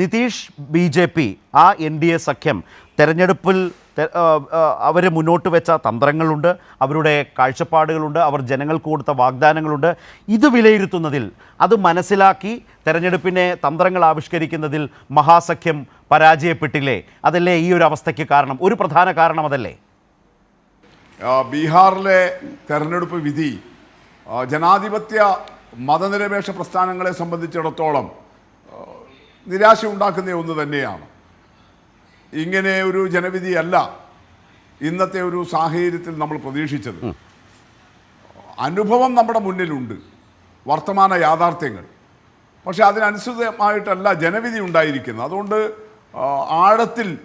Nitish B J P ആ N D A സഖ്യം തെരഞ്ഞെടുപ്പിൽ അവർ മുന്നോട്ട് വെച്ച തന്ത്രങ്ങളുണ്ട് അവരുടെ കാഴ്ചപ്പാടുകളുണ്ട് അവർ ജനങ്ങൾക്ക് കൊടുത്ത വാഗ്ദാനങ്ങളുണ്ട്. ഇത് വിലയിരുത്തുന്നതിൽ അത് മനസ്സിലാക്കി തെരഞ്ഞെടുപ്പിനെ തന്ത്രങ്ങൾ ആവിഷ്കരിക്കുന്നതിൽ മഹാസഖ്യം പരാജയപ്പെട്ടില്ലേ? അതല്ലേ ഈ ഒരു അവസ്ഥയ്ക്ക് കാരണം? ഒരു പ്രധാന കാരണം അതല്ലേ? ബീഹാറിലെ തെരഞ്ഞെടുപ്പ് വിധി ജനാധിപത്യ മതനിരപേക്ഷ പ്രസ്ഥാനങ്ങളെ സംബന്ധിച്ചിടത്തോളം നിരാശ ഉണ്ടാക്കുന്ന ഒന്ന് തന്നെയാണ്. ഇങ്ങനെ ഒരു ജനവിധിയല്ല ഇന്നത്തെ ഒരു സാഹചര്യത്തിൽ നമ്മൾ പ്രതീക്ഷിച്ചത്. അനുഭവം നമ്മുടെ മുന്നിലുണ്ട്. വർത്തമാന യാഥാർത്ഥ്യങ്ങൾ. പക്ഷെ അതിനനുസൃതമായിട്ടല്ല ജനവിധി ഉണ്ടായിരിക്കുന്നത്. അതുകൊണ്ട് ആഴത്തിൽ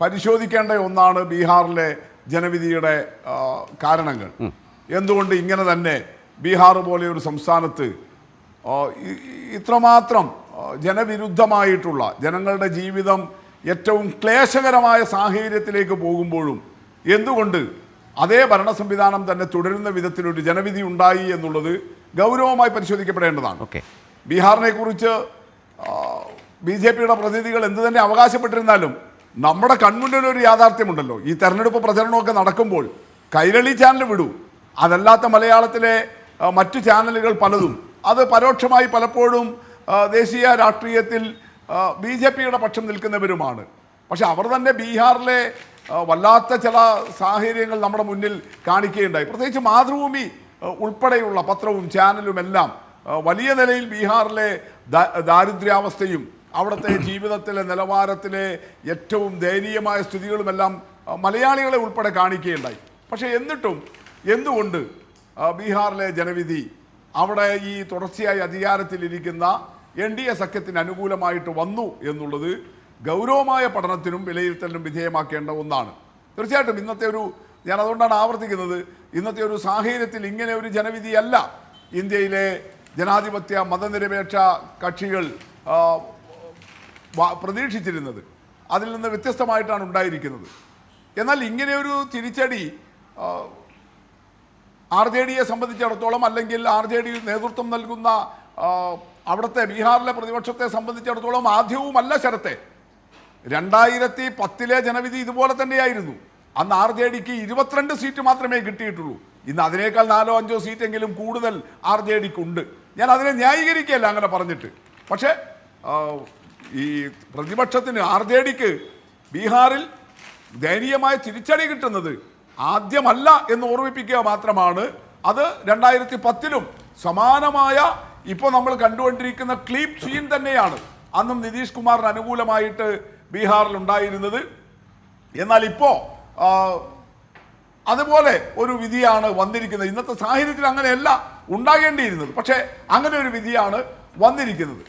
പരിശോധിക്കേണ്ട ഒന്നാണ് ബീഹാറിലെ ജനവിധിയുടെ കാരണങ്ങൾ. എന്തുകൊണ്ട് ഇങ്ങനെ തന്നെ ബീഹാർ പോലെ ഒരു സംസ്ഥാനത്ത് ഇത്രമാത്രം ജനവിരുദ്ധമായിട്ടുള്ള ജനങ്ങളുടെ ജീവിതം ഏറ്റവും ക്ലേശകരമായ സാഹചര്യത്തിലേക്ക് പോകുമ്പോഴും എന്തുകൊണ്ട് അതേ ഭരണ സംവിധാനം തന്നെ തുടരുന്ന വിധത്തിലൊരു ജനവിധി ഉണ്ടായി എന്നുള്ളത് ഗൗരവമായി പരിശോധിക്കപ്പെടേണ്ടതാണ്. ഓക്കെ. ബീഹാറിനെ കുറിച്ച് ബി ജെ പിയുടെ പ്രതിനിധികൾ എന്ത് തന്നെ അവകാശപ്പെട്ടിരുന്നാലും നമ്മുടെ കൺമുന്നിൽ ഒരു യാഥാർത്ഥ്യമുണ്ടല്ലോ. ഈ തെരഞ്ഞെടുപ്പ് പ്രചരണമൊക്കെ നടക്കുമ്പോൾ കൈരളി ചാനൽ വിടൂ. അതല്ലാത്ത മലയാളത്തിലെ മറ്റു ചാനലുകൾ പലതും. അത് പരോക്ഷമായി പലപ്പോഴും ദേശീയ രാഷ്ട്രീയത്തിൽ ബി ജെ പിയുടെ പക്ഷം നിൽക്കുന്നവരുമാണ്. പക്ഷെ അവർ തന്നെ ബീഹാറിലെ വല്ലാത്ത ചില സാഹചര്യങ്ങൾ നമ്മുടെ മുന്നിൽ കാണിക്കുകയുണ്ടായി. പ്രത്യേകിച്ച് മാതൃഭൂമി ഉൾപ്പെടെയുള്ള പത്രവും ചാനലും എല്ലാം വലിയ നിലയിൽ ബീഹാറിലെ ദാരിദ്ര്യാവസ്ഥയും അവിടുത്തെ ജീവിതത്തിലെ നിലവാരത്തിലെ ഏറ്റവും ദയനീയമായ സ്ഥിതികളുമെല്ലാം മലയാളികളെ ഉൾപ്പെടെ കാണിക്കുകയുണ്ടായി. പക്ഷേ എന്നിട്ടും എന്തുകൊണ്ട് ബീഹാറിലെ ജനവിധി അവിടെ ഈ തുടർച്ചയായി അധികാരത്തിലിരിക്കുന്ന എൻ ഡി എ സഖ്യത്തിന് അനുകൂലമായിട്ട് വന്നു എന്നുള്ളത് ഗൗരവമായ പഠനത്തിനും വിലയിരുത്തലിനും വിധേയമാക്കേണ്ട ഒന്നാണ്. തീർച്ചയായിട്ടും ഇന്നത്തെ ഒരു ഞാൻ അതുകൊണ്ടാണ് ആവർത്തിക്കുന്നത് ഇന്നത്തെ ഒരു സാഹചര്യത്തിൽ ഇങ്ങനെ ഒരു ജനവിധിയല്ല. ഇന്ത്യയിലെ ജനാധിപത്യ മതനിരപേക്ഷ കക്ഷികൾ പ്രതീക്ഷിച്ചിരുന്നത്. അതിൽ നിന്ന് വ്യത്യസ്തമായിട്ടാണ് ഉണ്ടായിരിക്കുന്നത്. എന്നാൽ ഇങ്ങനെയൊരു തിരിച്ചടി ആർ ജെ ഡിയെ സംബന്ധിച്ചിടത്തോളം അല്ലെങ്കിൽ ആർ ജെ ഡി നേതൃത്വം നൽകുന്ന അവിടുത്തെ ബീഹാറിലെ പ്രതിപക്ഷത്തെ സംബന്ധിച്ചിടത്തോളം ആദ്യവുമല്ല ശരത്തെ. രണ്ടായിരത്തി പത്തിലെ ജനവിധി ഇതുപോലെ തന്നെയായിരുന്നു. അന്ന് ആർ ജെ ഡിക്ക് ഇരുപത്തിരണ്ട് സീറ്റ് മാത്രമേ കിട്ടിയിട്ടുള്ളൂ. ഇന്ന് അതിനേക്കാൾ നാലോ അഞ്ചോ സീറ്റെങ്കിലും കൂടുതൽ ആർ ജെ ഡിക്ക് ഉണ്ട് ഞാൻ അതിനെ ന്യായീകരിക്കുകയല്ല അങ്ങനെ പറഞ്ഞിട്ട്. പക്ഷേ ഈ പ്രതിപക്ഷത്തിന് ആർ ജെ ഡിക്ക് ബീഹാറിൽ ദയനീയമായ തിരിച്ചടി കിട്ടുന്നത് ആദ്യമല്ല എന്ന് ഓർമ്മിപ്പിക്കുക മാത്രമാണ്. അത് രണ്ടായിരത്തി പത്തിലും സമാനമായ ഇപ്പോൾ നമ്മൾ കണ്ടുകൊണ്ടിരിക്കുന്ന ക്ലീപ് സീൻ തന്നെയാണ് അന്നും നിതീഷ് കുമാറിന് അനുകൂലമായിട്ട് ബീഹാറിൽ ഉണ്ടായിരുന്നത്. എന്നാൽ ഇപ്പോൾ അതുപോലെ ഒരു വിധിയാണ് വന്നിരിക്കുന്നത്. ഇന്നത്തെ സാഹചര്യത്തിൽ അങ്ങനെയല്ല ഉണ്ടാകേണ്ടിയിരുന്നത്. പക്ഷേ അങ്ങനെ ഒരു വിധിയാണ് വന്നിരിക്കുന്നത്.